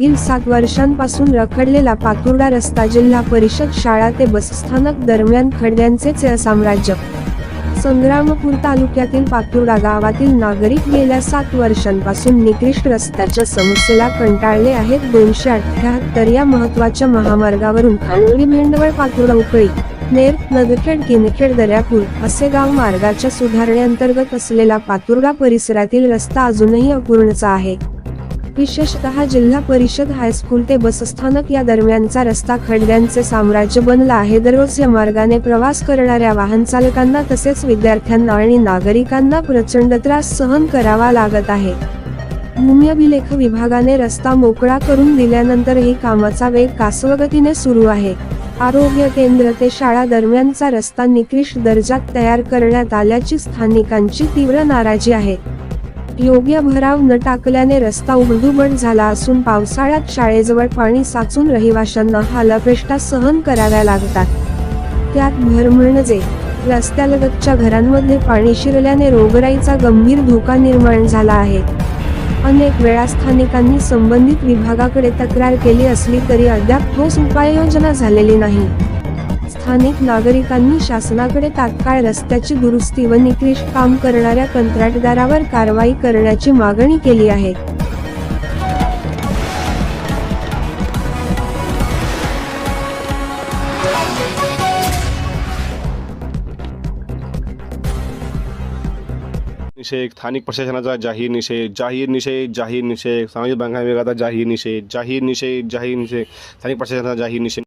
मागील सात वर्षांपासून रखडलेला पातुर्डा रस्ता जिल्हा परिषद शाळा ते बसस्थानक दरम्यान खड्ड्यांचे साम्राज्य. संग्रामपूर तालुक्यातील पातुर्डा गावातील नागरिक गेल्या सात वर्षांपासून निकृष्ट रस्त्याच्या समस्येला कंटाळले आहेत. दोनशे अठ्याहत्तर या महत्त्वाच्या महामार्गावरून खानोळी भेंडवळ पातुर्डा उकळी नेर नदखेड किनखेड दर्यापूर असे गाव मार्गाच्या सुधारणेअंतर्गत असलेला पातुर्डा परिसरातील रस्ता अजूनही अपूर्णचा आहे. विशेषतः जिल्हा परिषद हायस्कूल ते बसस्थानक या दरम्यानचा रस्ता खड्ड्यांचे साम्राज्य बनला आहे. दररोज या मार्गाने प्रवास करणाऱ्या वाहन चालकांना तसेच विद्यार्थ्यांना आणि नागरिकांना प्रचंड त्रास सहन करावा लागत आहे. भूम्यभिलेख विभागाने रस्ता मोकळा करून दिल्यानंतरही कामाचा वेग कासवगतीने सुरू आहे. आरोग्य केंद्र ते शाळा दरम्यानचा रस्ता निकृष्ट दर्जात तयार करण्यात आल्याची स्थानिकांची तीव्र नाराजी आहे. योग्य भराव न टाकल्याने रस्ता उघडूबड झाला असून पावसाळ्यात शाळेजवळ पाणी साचून रहिवाशांना हालापेष्टा सहन कराव्या लागतात. त्यात भर म्हणजे रस्त्यालगतच्या घरांमध्ये पाणी शिरल्याने रोगराईचा गंभीर धोका निर्माण झाला आहे. अनेक वेळा स्थानिकांनी संबंधित विभागाकडे तक्रार केली असली तरी अद्याप ठोस उपाययोजना झालेली नाही. स्थानिक नागरिकांनी शासनाकडे तात्काळ रस्त्याची दुरुस्ती व निकृष्ट काम करणाऱ्या कंत्राटदारावर कारवाई करण्याची मागणी केली आहे. निषेध स्थानिक प्रशासनाचा जाहीर निषेध जाहीर निषेध जाहीर निषेध सामाजिक बांधकाम विभागाचा जाहीर निषेध जाहीर निषेध जाहीर निषेध स्थानिक प्रशासनाचा जाहीर निषेध.